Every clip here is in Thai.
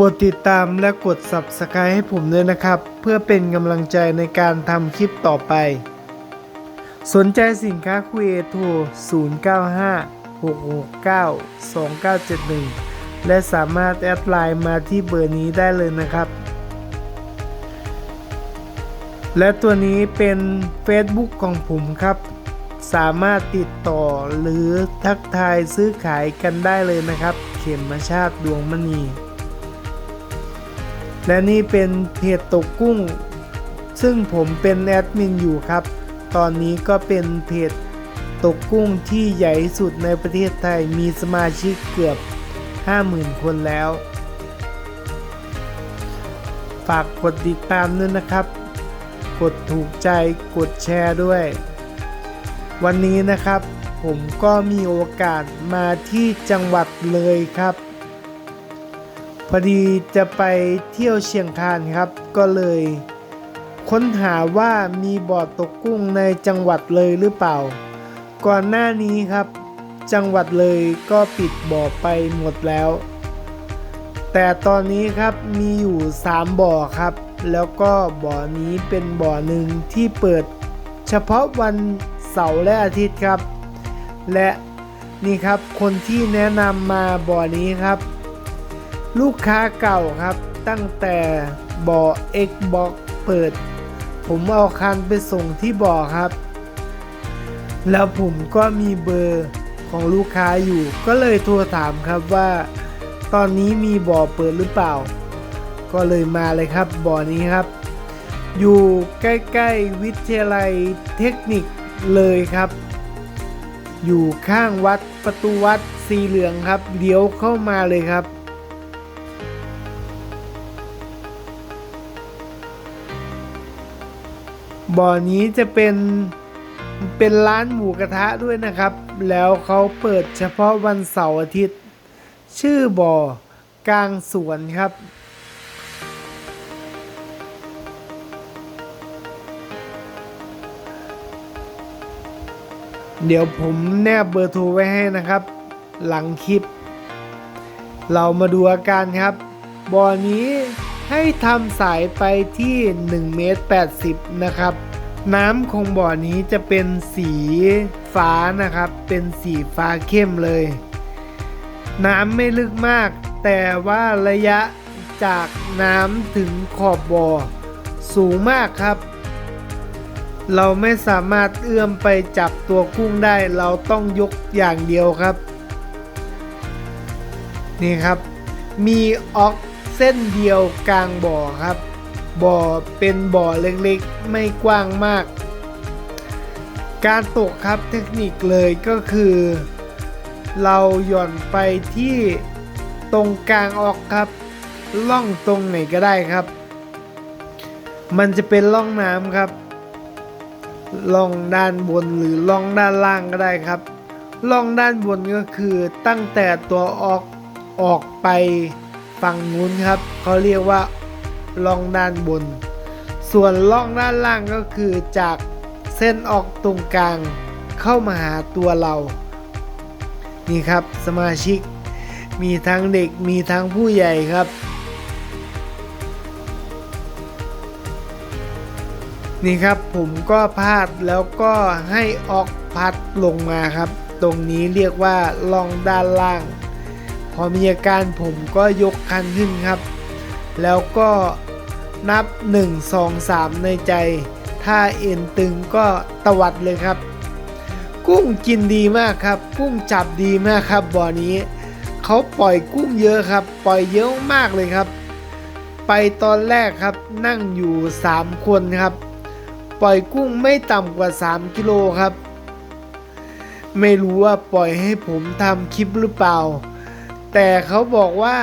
รดติดตามและกด Subscribe ให้ผมด้วยนะครับ เพื่อเป็นกำลังใจในการทำคลิปต่อไป สนใจสินค้าคุยโทร 095 669 2971 และสามารถแอดไลน์มาที่เบอร์นี้ได้เลยนะครับ และตัวนี้เป็น Facebook ของผมครับ สามารถติดต่อหรือทักทายซื้อขายกันได้เลยนะครับ เข็มมาชาติดวงมณี และนี่เป็นเพจตกกุ้ง ซึ่งผมเป็นแอดมินอยู่ครับ ตอนนี้ก็เป็นเพจตกกุ้งที่ใหญ่สุดในประเทศไทยมีสมาชิกเกือบ 50,000 คนแล้ว ฝากกดติดตามด้วยนะครับ กดถูกใจกดแชร์ด้วย วันนี้นะครับ ผมก็มีโอกาสมาที่จังหวัดเลยครับ พอดีจะไปเที่ยวเชียงคานครับ ก็เลย ค้นหาว่ามีบ่อตกกุ้งในจังหวัดเลยหรือเปล่า ก่อนหน้านี้ครับ จังหวัดเลยก็ปิดบ่อไปหมดแล้ว แต่ตอนนี้ครับมีอยู่ 3 บ่อครับ แล้วก็บ่อนี้เป็นบ่อหนึ่งที่เปิด เฉพาะวันเสาร์และอาทิตย์ครับ และนี่ครับคนที่แนะนำมาบ่อนี้ครับ ลูกค้าเก่าครับ ตั้งแต่บ่อ Xbox เปิด ผมเอาคันไปส่งที่บ่อครับ แล้วผมก็มีเบอร์ของลูกค้าอยู่ก็เลยโทรถามครับว่า ตอนนี้มีบ่อเปิดหรือเปล่า ก็เลยมาเลยครับบ่อนี้ครับ อยู่ใกล้ๆวิทยาลัยเทคนิคเลยครับ อยู่ข้างวัดประตูวัดสีเหลืองครับเลี้ยวเข้ามาเลยครับ บ่อนี้จะเป็นเป็นร้านหมูกระทะด้วยนะครับ แล้วเขาเปิดเฉพาะวันเสาร์อาทิตย์ ชื่อบ่อกลางสวนครับ เดี๋ยวผมแนบเบอร์โทรไว้ให้นะครับ หลังคลิป เรามาดูอาการครับบ่อนี้ ให้ทำสายไปที่1เมตร80 นะครับ น้ำของบ่อนี้จะเป็นสีฟ้านะครับ เป็นสีฟ้าเข้มเลย น้ำไม่ลึกมาก แต่ว่าระยะจากน้ำถึงขอบบ่อสูงมากครับ เราไม่สามารถเอื้อมไปจับตัวกุ้งได้เราต้องยกอย่างเดียวครับ นี่ครับ มีออก เส้นเดียวกลางบ่อครับ บ่อเป็นบ่อเล็กๆ ไม่กว้างมาก การตกครับเทคนิคเลยก็คือ เราหย่อนไปที่ตรงกลางออกครับล่องตรงไหนก็ได้ครับ มันจะเป็นล่องน้ำครับล่องด้านบนหรือล่องด้านล่างก็ได้ครับล่องด้านบนก็คือตั้งแต่ตัวออกออกไป ฝั่งนู้นครับเขาเรียกว่าล่องด้านบน ส่วนล่องด้านล่างก็คือจากเส้นออกตรงกลางเข้ามาหาตัวเรา นี่ครับสมาชิกมีทั้งเด็กมีทั้งผู้ใหญ่ครับ นี่ครับผมก็พาดแล้วก็ให้ออกพัดลงมาครับ ตรงนี้เรียกว่าล่องด้านล่าง อมีอาการผมก็ยกคันขึ้นครับ แล้วก็นับ 1 2 3 ในใจ ถ้าเอ็นตึงก็ตวัดเลยครับ กุ้งกินดีมากครับ กุ้งจับดีมากครับบ่อนี้ เขาปล่อยกุ้งเยอะครับ ปล่อยเยอะมากเลยครับ ไปตอนแรกครับนั่งอยู่ 3 คนครับ ปล่อยกุ้งไม่ต่ำกว่า 3 กิโลครับ ไม่รู้ว่าปล่อยให้ผมทำคลิปหรือเปล่า แต่เขาบอกว่า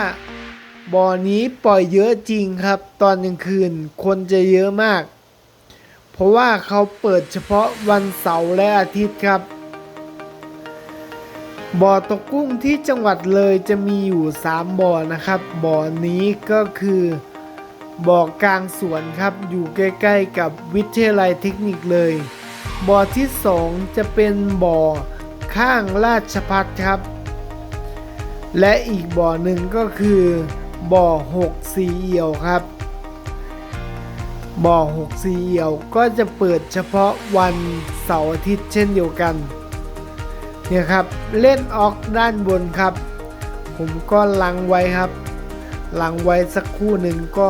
บ่อนี้ปล่อยเยอะจริงครับ ตอนกลางคืนคนจะเยอะมาก เพราะว่าเขาเปิดเฉพาะวันเสาร์และอาทิตย์ครับ บ่อตกกุ้งที่จังหวัดเลยจะมีอยู่ 3 บ่อนะครับ บ่อนี้ก็คือบ่อกลางสวนครับอยู่ใกล้ๆกับวิทยาลัยเทคนิคเลย บ่อที่ 2 จะเป็นบ่อข้างราชพัฒครับ และอีกบ่อหนึ่งก็คือบ่อหกสีเอี่ยวครับ บ่อหกสีเอี่ยวก็จะเปิดเฉพาะวันเสาร์อาทิตย์เช่นเดียวกันเนี่ยครับเล่นออกด้านบนครับ ผมก็ลังไว้ครับลังไว้สักครู่หนึ่งก็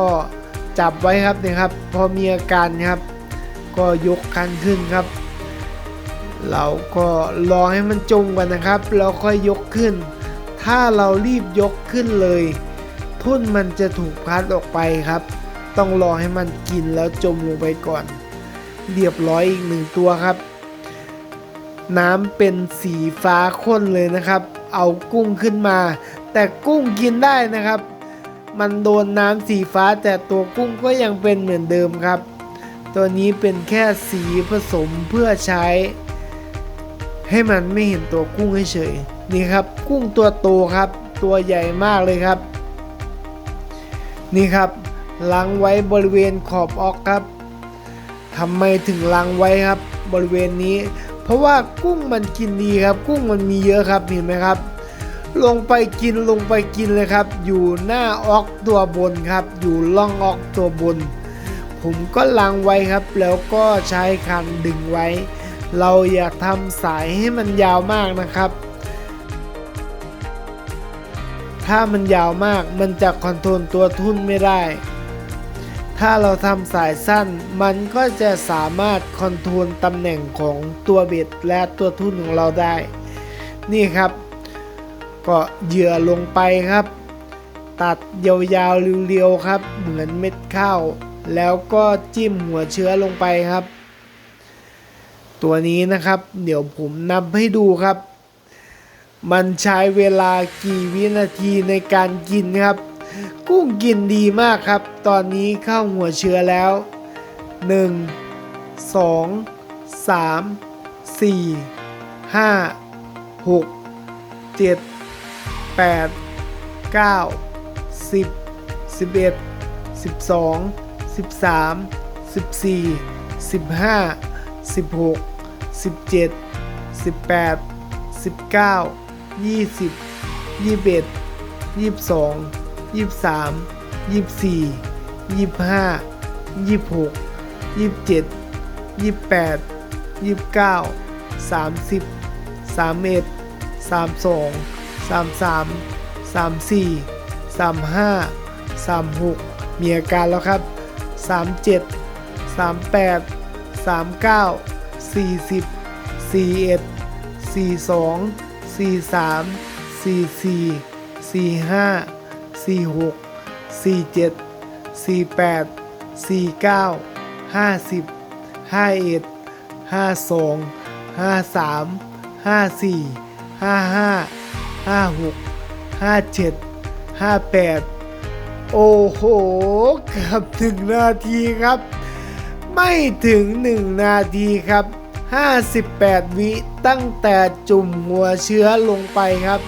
จับไว้ครับเนี่ยครับ พอมีอาการครับ ก็ยกคันขึ้นครับ เราก็รอให้มันจมก่อนนะครับ แล้วค่อยยกขึ้น ถ้าเรารีบยกขึ้นเลย ทุ่นมันจะถูกพัดออกไปครับ ต้องรอให้มันกินแล้วจมลงไปก่อน เรียบร้อยอีกหนึ่งตัวครับ น้ำเป็นสีฟ้าข้นเลยนะครับ เอากุ้งขึ้นมา แต่กุ้งกินได้นะครับ มันโดนน้ำสีฟ้าแต่ตัวกุ้งก็ยังเป็นเหมือนเดิมครับ ตัวนี้เป็นแค่สีผสมเพื่อใช้ ให้มันไม่เห็นตัวกุ้งเฉยๆ นี่ครับกุ้งตัวโตครับ ตัวใหญ่มากเลยครับ นี่ครับล้างไว้บริเวณขอบออกครับทำไมถึงล้างไว้ครับ บริเวณนี้ เพราะว่ากุ้งมันกินดีครับ กุ้งมันมีเยอะครับเห็นไหมครับ ลงไปกินลงไปกินเลยครับ อยู่หน้าออกตัวบนครับ อยู่ล่องออกตัวบน ผมก็ล้างไว้ครับ แล้วก็ใช้คันดึงไว้ เราอยากทำสายให้มันยาวมากนะครับ ถ้ามันยาวมากมันจะคอนโทรลตัวทุ่นไม่ได้ ถ้าเราทำสายสั้น มันก็จะสามารถคอนโทรลตำแหน่งของตัวเบ็ดและตัวทุ่นของเราได้ นี่ครับ ก็เหยื่อลงไปครับ ตัดยาวๆเรียวๆครับ เหมือนเม็ดข้าวแล้วก็จิ้มหัวเชื้อลงไปครับ ตัวนี้นะครับ เดี๋ยวผมนำให้ดูครับ มันใช้เวลากี่วินาทีในการกินครับ กุ้งกินดีมากครับ ตอนนี้เข้าหัวเชื้อแล้ว 1 2 3 4 5 6 7 8 9 10 11 12 13 14 15 16 17 18 19 20 21 22 23 24 25 26 27 28 29 30 31 32 33 34 35 36มีอาการแล้วครับ37 38 39 40 41 42 43 44 45 46 47 48 49 50 51 52 53 54 55 56 57 58 โอ้โหเกือบถึงนาทีครับ ไม่ถึง1นาทีครับ 58 วิตั้งแต่จุ่มหัวเชื้อลงไปครับ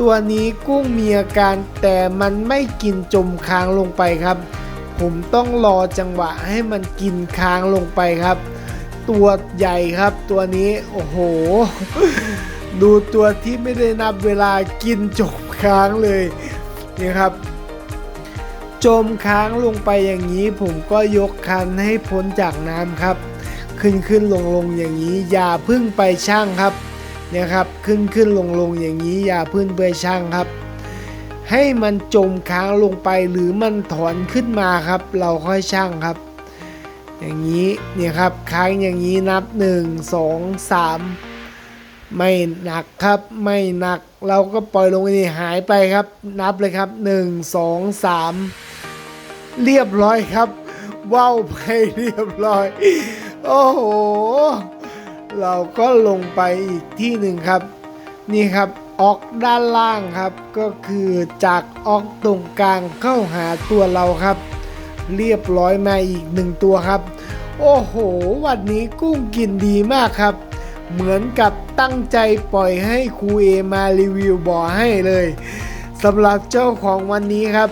ตัวนี้กุ้งมีอาการแต่มันไม่กินจมค้างลงไปครับ ผมต้องรอจังหวะให้มันกินค้างลงไปครับ ตัวใหญ่ครับตัวนี้โอ้โห ดูตัวที่ไม่ได้นับเวลากินจมค้างเลยนี่ครับ จมค้างลงไปอย่างนี้ ผมก็ยกคันให้พ้นจากน้ำครับ ขึ้นขึ้นลงลงอย่างนี้ อย่าพึ่งไปช่างครับเนี่ยครับขึ้นขึ้นลงลงอย่างนี้ อย่าพึ่งไปช่างครับ ให้มันจมค้างลงไปหรือมันถอนขึ้นมาครับ เราค่อยช่างครับ อย่างนี้เนี่ยครับค้างอย่างนี้นับ 1 2 3ไม่หนักครับไม่หนักเราก็ปล่อยลงนี่หายไปครับ นับเลยครับ 1 2 3 เรียบร้อยครับว่าวไปเรียบร้อย โอ้โห เราก็ลงไปอีกที่หนึ่งครับ นี่ครับออกด้านล่างครับ ก็คือจากออกตรงกลางเข้าหาตัวเราครับ เรียบร้อยมาอีกหนึ่งตัวครับ โอ้โห วันนี้กุ้งกินดีมากครับ เหมือนกับตั้งใจปล่อยให้ครูเอมารีวิวบ่อให้เลยสำหรับเจ้าของวันนี้ครับ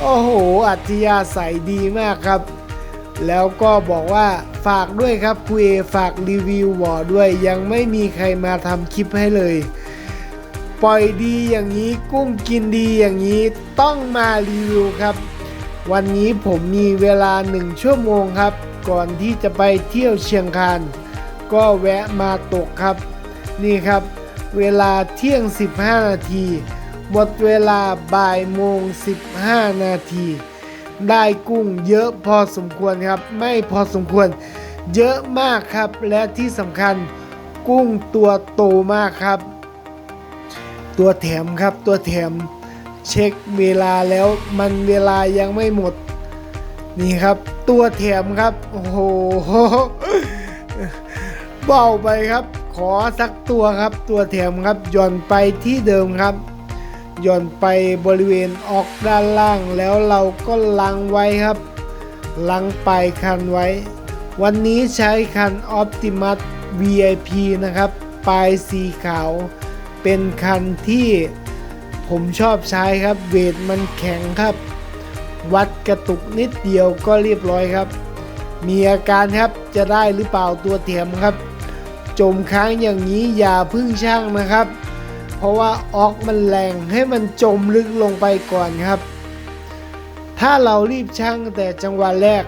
โอ้โห อัธยาศัยดีมากครับ แล้วก็บอกว่าฝากด้วยครับครูเอฝากรีวิวบ่อด้วยยังไม่มีใครมาทำคลิปให้เลย ปล่อยดีอย่างนี้กุ้งกินดีอย่างนี้ต้องมารีวิวครับ วันนี้ผมมีเวลาหนึ่งชั่วโมงครับ ก่อนที่จะไปเที่ยวเชียงคานก็แวะมาตกครับ นี่ครับ เวลาเที่ยง 15 นาที หมดเวลาบ่ายโมง 15 นาที ได้กุ้งเยอะพอสมควรครับ ไม่พอสมควรเยอะมากครับ และที่สำคัญกุ้งตัวโตมากครับ ตัวแถมครับตัวแถมเช็คเวลาแล้วมันเวลายังไม่หมด นี่ครับ ตัวแถมครับ โอ้โหเบาไปครับ ขอสักตัวครับ ตัวแถมครับย่อนไปที่เดิมครับ หย่อนไปบริเวณออกด้านล่างแล้วเราก็ลังไว้ครับลังปลายคันไว้ วันนี้ใช้คัน Optimus VIP นะครับปลายสีขาว เป็นคันที่ผมชอบใช้ครับเวทมันแข็งครับ วัดกระตุกนิดเดียวก็เรียบร้อยครับ มีอาการครับจะได้หรือเปล่าตัวเทียมครับ จมค้างอย่างนี้อย่าพึ่งช่างนะครับ เพราะว่าออกมันแรงให้มันจมลึกลงไปก่อนครับ ถ้าเรารีบช่างแต่จังหวะแรก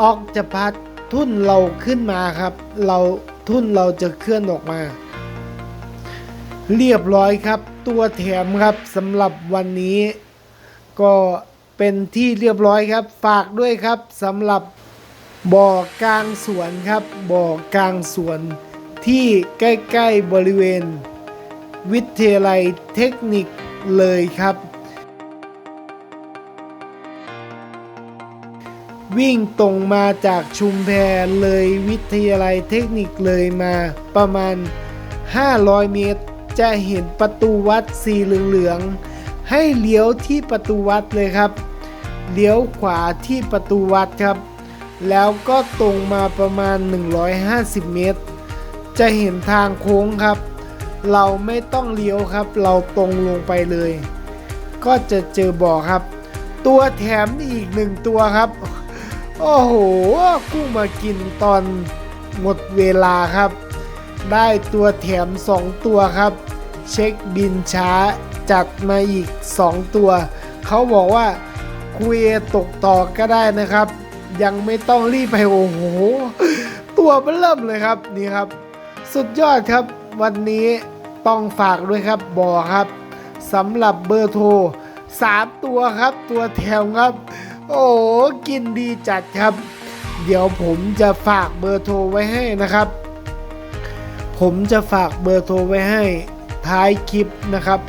ออกจะพัดทุ่นเราขึ้นมาครับ เราทุ่นเราจะเคลื่อนออกมา เรียบร้อยครับ ตัวแถมครับสำหรับวันนี้ ก็เป็นที่เรียบร้อยครับ ฝากด้วยครับสำหรับบ่อกลางสวนครับบ่อกลางสวน ที่ใกล้ ๆ บริเวณ วิทยาลัยเทคนิคเลยครับ วิ่งตรงมาจากชุมแพเลยวิทยาลัยเทคนิคเลยมาประมาณ 500 เมตร จะเห็นประตูวัดสีเหลืองๆให้เลี้ยวที่ประตูวัดเลยครับ เลี้ยวขวาที่ประตูวัดครับ แล้วก็ตรงมาประมาณ 150 เมตร จะเห็นทางโค้งครับ เราไม่ต้องเลี้ยวครับ เราตรงลงไปเลย ก็จะเจอบ่อครับ ตัวแถมอีกหนึ่งตัวครับ โอ้โหกุ้งมากินตอนหมดเวลาครับ ได้ตัวแถม 2 ตัวครับ เช็คบินช้าจัดมาอีก 2 ตัว เขาบอกว่าคุยตกต่อก็ได้นะครับ ยังไม่ต้องรีบไปโอ้โห ตัวมันเริ่มเลยครับนี่ครับ สุดยอดครับ วันนี้ต้องฝากด้วยครับบอครับสำหรับเบอร์โทร 3 ตัวครับ ตัวแถมครับ โอ้กินดีจัดครับ เดี๋ยวผมจะฝากเบอร์โทรไว้ให้นะครับ ผมจะฝากเบอร์โทรไว้ให้ท้ายคลิปนะครับ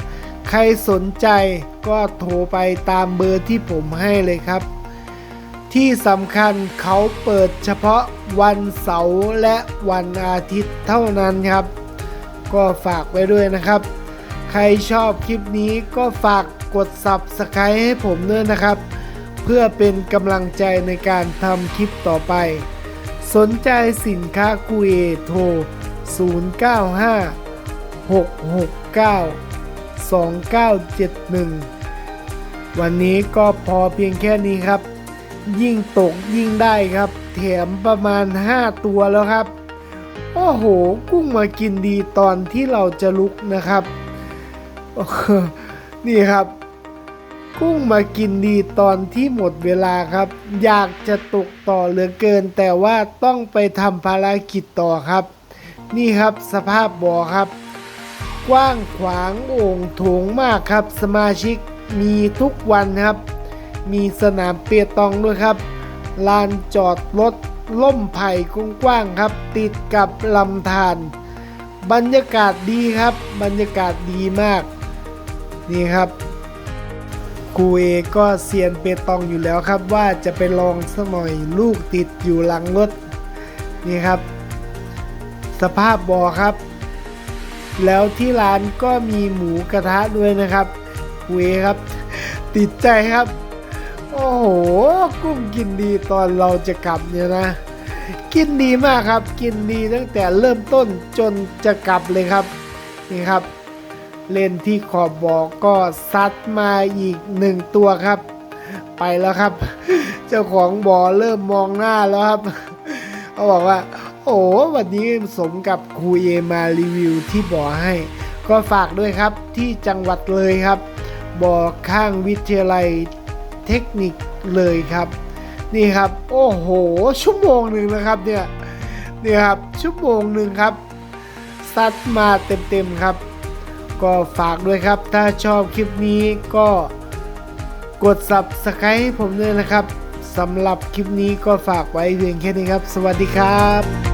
ใครสนใจก็โทรไปตามเบอร์ที่ผมให้เลยครับ ที่สำคัญเขาเปิดเฉพาะวันเสาร์และวันอาทิตย์เท่านั้นครับ ก็ฝากไว้ด้วยนะครับ ใครชอบคลิปนี้ก็ฝากกด Subscribe ให้ผมด้วยนะครับ เพื่อเป็นกำลังใจในการทำคลิปต่อไป สนใจสินค้ากุเอโทร 0956692971 วันนี้ก็พอเพียงแค่นี้ครับ ยิ่งตกยิ่งได้ครับ แถมประมาณ 5 ตัวแล้วครับ โอ้โห กุ้งมากินดีตอนที่เราจะลุกนะครับ นี่ครับ กุ้งมากินดีตอนที่หมดเวลาครับ อยากจะตกต่อเหลือเกิน แต่ว่าต้องไปทำภารกิจต่อครับ นี่ครับสภาพบ่อครับ กว้างขวางโอ่งโถงมากครับ สมาชิกมีทุกวันครับ มีสนามเปียตองด้วยครับ ลานจอดรถล่มไผ่กว้างๆครับ ติดกับลำธารบรรยากาศดีครับ บรรยากาศดีมาก นี่ครับกูเอก็เซียนเปตองอยู่แล้วครับว่าจะไปลองสักหน่อยลูกติดอยู่หลังรถนี่ครับ สภาพบอครับ แล้วที่ร้านก็มีหมูกระทะด้วยนะครับกูเอครับ ติดใจครับ โอ้โหกุ้งกินดีตอนเราจะกลับเนี่ยนะ กินดีมากครับ กินดีตั้งแต่เริ่มต้นจนจะกลับเลยครับนี่ครับ เล่นที่ขอบบอกก็ซัดมาอีกหนึ่งตัวครับ ไปแล้วครับ เจ้าของบ่อเริ่มมองหน้าแล้วครับเขาบอกว่า โอ้วันนี้สมกับครูเอมารีวิวที่บ่อให้ ก็ฝากด้วยครับที่จังหวัดเลยครับบ่อข้างวิทยาลัย เทคนิคเลยครับ นี่ครับ โอ้โห ชั่วโมงหนึ่งนะครับเนี่ยนี่ครับชั่วโมงหนึ่งครับซัดมาเต็มๆครับ ก็ฝากด้วยครับ ถ้าชอบคลิปนี้ก็กด subscribe ให้ผมด้วยนะครับสำหรับคลิปนี้ก็ฝากไว้เพียงแค่นี้ครับ สวัสดีครับ